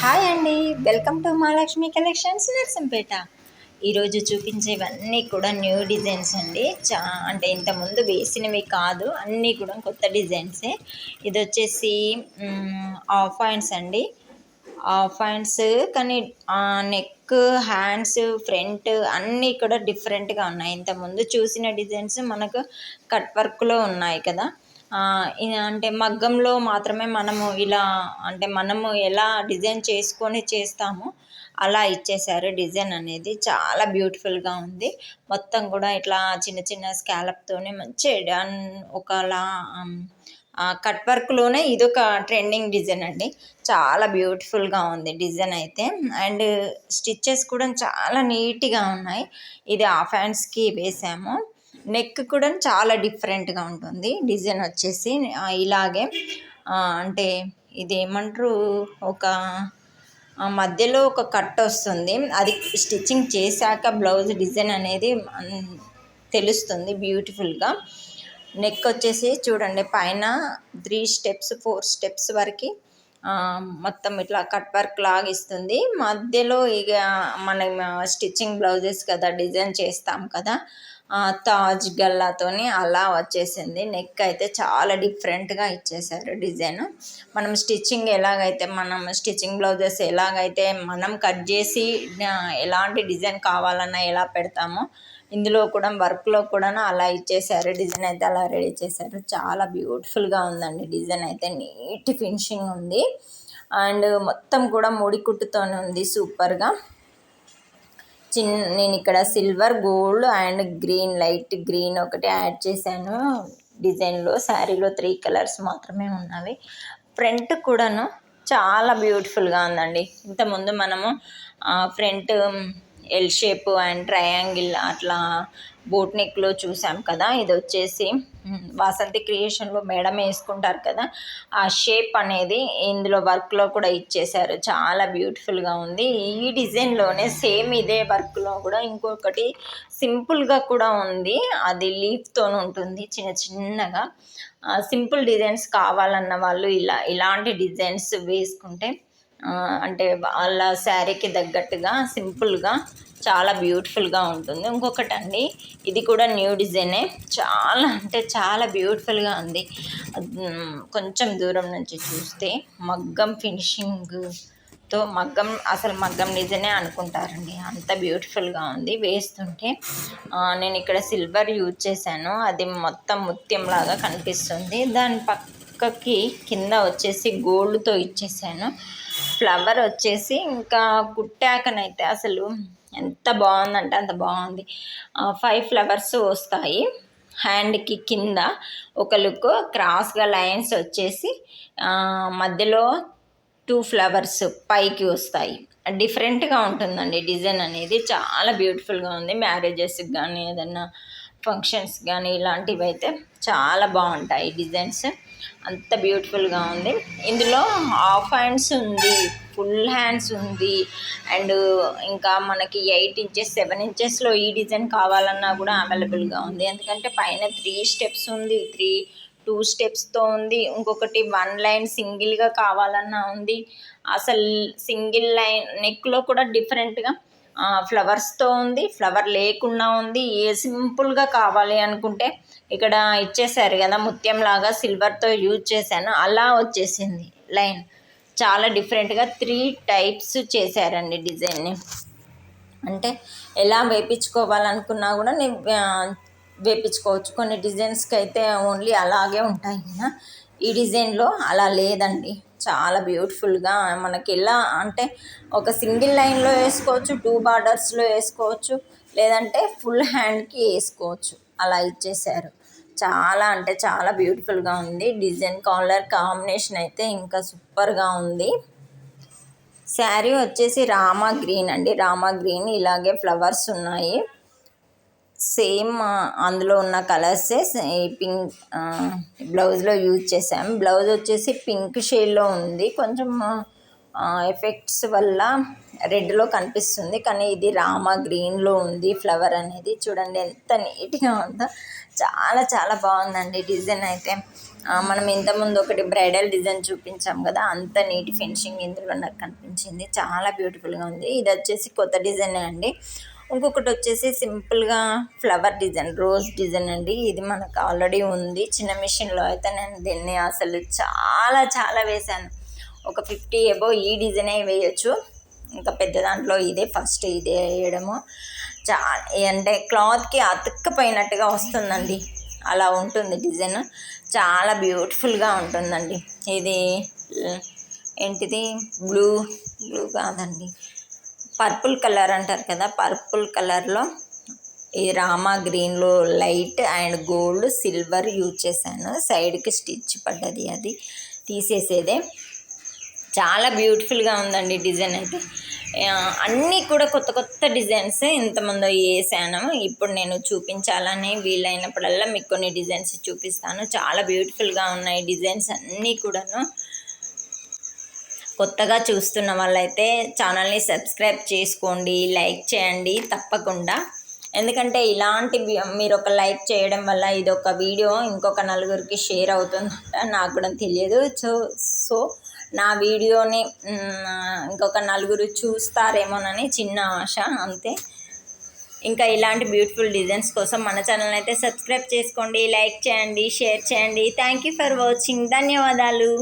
Hi అండి. Welcome to Mahalakshmi collections Narsampet. ఈరోజు చూపించేవన్నీ కూడా న్యూ డిజైన్స్ అండి. చా అంటే ఇంతకుముందు వేసినవి కాదు అన్నీ కూడా కొత్త డిజైన్సే ఇది వచ్చేసి ఆఫ్ హ్యాండ్స్ అండి. ఆఫ్ హ్యాండ్స్ కానీ నెక్ హ్యాండ్స్ ఫ్రంట్ అన్నీ కూడా డిఫరెంట్గా ఉన్నాయి. ఇంతకుముందు చూసిన డిజైన్స్ మనకు కట్ వర్క్లో ఉన్నాయి కదా. అంటే మగ్గంలో మాత్రమే మనము ఇలా అంటే మనము ఎలా డిజైన్ చేసుకొని చేస్తామో అలా ఇచ్చేసారు డిజైన్ అనేది చాలా బ్యూటిఫుల్గా ఉంది. మొత్తం కూడా ఇట్లా చిన్న చిన్న స్కాలప్తోనే మంచి ఒకలా కట్ వర్క్లోనే ఇదొక ట్రెండింగ్ డిజైన్ అండి. చాలా బ్యూటిఫుల్గా ఉంది డిజైన్ అయితే. అండ్ స్టిచ్చెస్ కూడా చాలా నీట్గా ఉన్నాయి. ఇది హాఫ్ హ్యాండ్స్కి వేసాము. నెక్ కూడా చాలా డిఫరెంట్గా ఉంటుంది. డిజైన్ వచ్చేసి ఇలాగే అంటే ఇది ఏమంటారు ఒక మధ్యలో ఒక కట్ వస్తుంది. అది స్టిచ్చింగ్ చేశాక బ్లౌజ్ డిజైన్ అనేది తెలుస్తుంది బ్యూటిఫుల్గా. నెక్ వచ్చేసి చూడండి పైన త్రీ స్టెప్స్ ఫోర్ స్టెప్స్ వరకు మొత్తం ఇట్లా కట్ వర్క్ లాగిస్తుంది మధ్యలో ఇక మనం స్టిచ్చింగ్ బ్లౌజెస్ కదా డిజైన్ చేస్తాం కదా తాజ్ గల్లాతోని అలా వచ్చేసింది. నెక్ అయితే చాలా డిఫరెంట్గా ఇచ్చేసారు డిజైన్. మనం స్టిచ్చింగ్ ఎలాగైతే మనం స్టిచ్చింగ్ బ్లౌజెస్ ఎలాగైతే మనం కట్ చేసి ఎలాంటి డిజైన్ కావాలన్నా ఎలా పెడతామో ఇందులో కూడా వర్క్లో కూడా అలా ఇచ్చేసారు. డిజైన్ అయితే అలా రెడీ చేశారు. చాలా బ్యూటిఫుల్గా ఉందండి డిజైన్ అయితే. నీట్ ఫినిషింగ్ ఉంది. అండ్ మొత్తం కూడా ముడి కుట్టుతోనే ఉంది సూపర్గా. చిన్ నేను ఇక్కడ silver gold and green light green ఒకటి యాడ్ చేశాను. డిజైన్లో శారీలో త్రీ కలర్స్ మాత్రమే ఉన్నవి. ఫ్రంట్ కూడాను చాలా బ్యూటిఫుల్గా ఉందండి. ఇంతకుముందు మనము front L shape and triangle అట్లా బోట్ నెక్లో చూసాం కదా. ఇది వచ్చేసి వాసంతి క్రియేషన్లో మేడం వేసుకుంటారు కదా. ఆ షేప్ అనేది ఇందులో వర్క్లో కూడా ఇచ్చేసారు చాలా బ్యూటిఫుల్గా ఉంది. ఈ డిజైన్లోనే సేమ్ ఇదే వర్క్లో కూడా ఇంకొకటి సింపుల్గా కూడా ఉంది. అది లీఫ్తో ఉంటుంది చిన్న చిన్నగా. సింపుల్ డిజైన్స్ కావాలన్న వాళ్ళు ఇలా ఇలాంటి డిజైన్స్ వేసుకుంటే అంటే వాళ్ళ శారీకి తగ్గట్టుగా సింపుల్గా చాలా బ్యూటిఫుల్గా ఉంటుంది. ఇంకొకటి అండి ఇది కూడా న్యూ డిజైనే. చాలా అంటే చాలా బ్యూటిఫుల్గా ఉంది. కొంచెం దూరం నుంచి చూస్తే మగ్గం ఫినిషింగ్తో మగ్గం అసలు మగ్గం డిజైనే అనుకుంటారండి. అంత బ్యూటిఫుల్గా ఉంది. వేస్తుంటే నేను ఇక్కడ సిల్వర్ యూజ్ చేశాను. అది మొత్తం ముత్యంలాగా కనిపిస్తుంది. దాని పక్కకి కింద వచ్చేసి గోల్డ్తో ఇచ్చేసాను. ఫ్లవర్ వచ్చేసి ఇంకా కుట్టాకనైతే అసలు ఎంత బాగుందంటే అంత బాగుంది. ఫైవ్ ఫ్లవర్స్ వస్తాయి. హ్యాండ్కి కింద ఒక లుక్ క్రాస్గా లైన్స్ వచ్చేసి మధ్యలో టూ ఫ్లవర్స్ పైకి వస్తాయి. డిఫరెంట్గా ఉంటుందండి డిజైన్ అనేది. చాలా బ్యూటిఫుల్గా ఉంది. మ్యారేజెస్కి కానీ ఏదన్నా ఫంక్షన్స్ కానీ ఇలాంటివి అయితే చాలా బాగుంటాయి డిజైన్స్. అంత బ్యూటిఫుల్గా ఉంది. ఇందులో హాఫ్ హ్యాండ్స్ ఉంది ఫుల్ హ్యాండ్స్ ఉంది. అండ్ ఇంకా మనకి ఎయిట్ ఇంచెస్ సెవెన్ ఇంచెస్లో ఈ డిజైన్ కావాలన్నా కూడా అవైలబుల్గా ఉంది. ఎందుకంటే పైన త్రీ స్టెప్స్ ఉంది త్రీ టూ స్టెప్స్తో ఉంది. ఇంకొకటి వన్ లైన్ సింగిల్గా కావాలన్నా ఉంది. అసలు సింగిల్ లైన్ నెక్లో కూడా డిఫరెంట్గా ఫ్లవర్స్తో ఉంది ఫ్లవర్ లేకుండా ఉంది. ఏ సింపుల్గా కావాలి అనుకుంటే ఇక్కడ ఇచ్చేసారు కదా ముత్యం లాగా సిల్వర్తో యూజ్ చేశాను. అలా వచ్చేసింది లైన్. చాలా డిఫరెంట్గా త్రీ టైప్స్ చేశారండి డిజైన్ని అంటే ఎలా వేపించుకోవాలనుకున్నా కూడా నేను వేపించుకోవచ్చు. కొన్ని డిజైన్స్కి అయితే ఓన్లీ అలాగే ఉంటాయి కదా. ఈ డిజైన్లో అలా లేదండి. చాలా బ్యూటిఫుల్గా మనకి ఎలా అంటే ఒక సింగిల్ లైన్లో వేసుకోవచ్చు టూ బార్డర్స్లో వేసుకోవచ్చు లేదంటే ఫుల్ హ్యాండ్కి వేసుకోవచ్చు. అలా ఇచ్చేసారు. చాలా అంటే చాలా బ్యూటిఫుల్గా ఉంది. డిజైన్ కాలర్ కాంబినేషన్ అయితే ఇంకా సూపర్గా ఉంది. శారీ వచ్చేసి రామా గ్రీన్ అండి. రామా గ్రీన్ ఇలాగే ఫ్లవర్స్ ఉన్నాయి. సేమ్ అందులో ఉన్న కలర్సే పింక్ బ్లౌజ్లో యూజ్ చేసాం బ్లౌజ్ వచ్చేసి పింక్ షేడ్లో ఉంది. కొంచెం ఎఫెక్ట్స్ వల్ల రెడ్లో కనిపిస్తుంది. కానీ ఇది రామ గ్రీన్లో ఉంది. ఫ్లవర్ అనేది చూడండి ఎంత నీట్గా ఉందో. చాలా చాలా బాగుందండి డిజైన్ అయితే. మనం ఇంతకుముందు ఒకటి బ్రైడల్ డిజైన్ చూపించాం కదా. అంత నీట్ ఫినిషింగ్ ఇందులో నాకు కనిపించింది. చాలా బ్యూటిఫుల్గా ఉంది. ఇది వచ్చేసి కొత్త డిజైన్ అండి. ఇంకొకటి వచ్చేసి సింపుల్గా ఫ్లవర్ డిజైన్ రోజ్ డిజైన్ అండి. ఇది మనకు ఆల్రెడీ ఉంది. చిన్న మిషన్లో అయితే నేను దీన్ని అసలు చాలా చాలా వేశాను ఒక ఫిఫ్టీ ఎబో ఈ డిజైనే వేయచ్చు. ఇంకా పెద్ద దాంట్లో ఇదే ఫస్ట్ ఇదే వేయడము. చా అంటే క్లాత్కి అతుక్కపోయినట్టుగా వస్తుందండి. అలా ఉంటుంది డిజైన్. చాలా బ్యూటిఫుల్గా ఉంటుందండి. ఇది ఏంటిది? బ్లూ బ్లూ కాదండి. పర్పుల్ కలర్ అంటారు కదా పర్పుల్ కలర్లో ఈ రామా గ్రీన్లో light and gold silver use చేశాను. సైడ్కి స్టిచ్ పడ్డది అది తీసేసేదే. చాలా బ్యూటిఫుల్గా ఉందండి డిజైన్ అయితే. అన్నీ కూడా కొత్త కొత్త డిజైన్స్ ఇంతమంది వేసాను ఇప్పుడు నేను చూపించాలని వీలైనప్పుడల్లా మీకు కొన్ని డిజైన్స్ చూపిస్తాను. చాలా బ్యూటిఫుల్గా ఉన్నాయి డిజైన్స్ అన్నీ కూడాను. కొత్తగా చూస్తున్న వాళ్ళైతే ఛానల్ని సబ్స్క్రైబ్ చేసుకోండి లైక్ చేయండి తప్పకుండా. ఎందుకంటే ఇలాంటి మీరు ఒక లైక్ చేయడం వల్ల ఇది ఒక వీడియో ఇంకొక నలుగురికి షేర్ అవుతుందంట నాకు కూడా తెలియదు. సో సో నా వీడియోని ఇంకొక నలుగురు చూస్తారేమోనని చిన్న ఆశ అంతే. ఇంకా ఇలాంటి బ్యూటిఫుల్ డిజైన్స్ కోసం మన ఛానల్ అయితే సబ్స్క్రైబ్ చేసుకోండి లైక్ చేయండి షేర్ చేయండి. Thank you for watching. ధన్యవాదాలు.